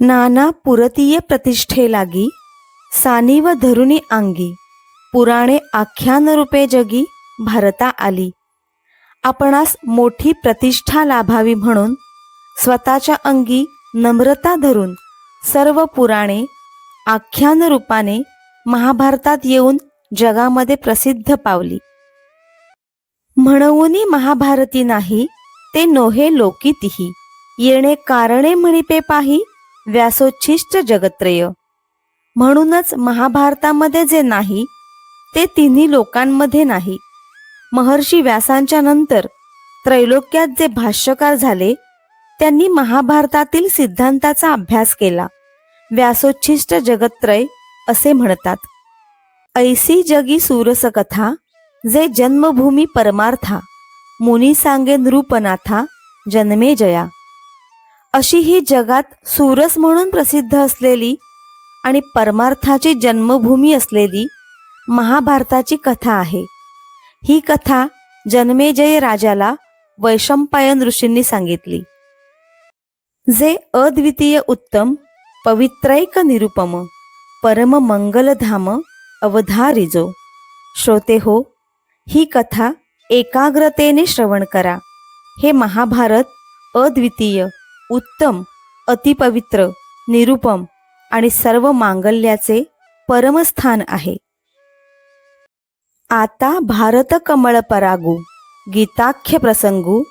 नाना पुरतीय प्रतिष्ठे लागी सानी व धरुणी अंगी पुराणे आख्यान रूपे जगी भारता आली. आपणास मोठी प्रतिष्ठा लाभावी म्हणून स्वतःच्या अंगी नम्रता धरून सर्व पुराणे आख्यान रूपाने महाभारतात येऊन जगामध्ये प्रसिद्ध पावली. म्हणून महाभारती नाही ते नोहे लोकितिही येणे कारणे म्हणिपे पाही व्यासोच्छिष्ट जगत्रय. म्हणूनच महाभारतामध्ये जे नाही ते तिन्ही लोकांमध्ये नाही. महर्षी व्यासांच्या नंतर त्रैलोक्यात जे भाष्यकार झाले त्यांनी महाभारतातील सिद्धांताचा अभ्यास केला. व्यासोच्छिष्ट जगत्रय असे म्हणतात ऐसी जगी सूरस कथा जे जन्मभूमी परमार्था मुनी सांगे नृपनाथा जन्मे जया. अशी ही जगात सूरस म्हणून प्रसिद्ध असलेली आणि परमार्थाची जन्मभूमी असलेली महाभारताची कथा आहे. ही कथा जन्मेजय राजाला वैशंपायन ऋषींनी सांगितली. जे अद्वितीय उत्तम पवित्रैक निरुपम परम मंगलधाम अवधारिजो. श्रोते हो ही कथा एकाग्रतेने श्रवण करा. हे महाभारत अद्वितीय उत्तम अतिपवित्र निरुपम आणि सर्व मांगल्याचे परमस्थान आहे. आता भारत कमळ परागू गीताख्य प्रसंगू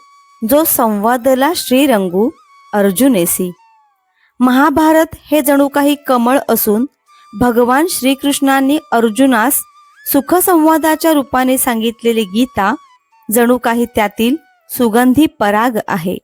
जो संवादला श्रीरंगू अर्जुनेसी. महाभारत हे जणू काही कमळ असून भगवान श्रीकृष्णांनी अर्जुनास सुखसंवादाच्या रूपाने सांगितलेली गीता जणू काही त्यातील सुगंधी पराग आहे.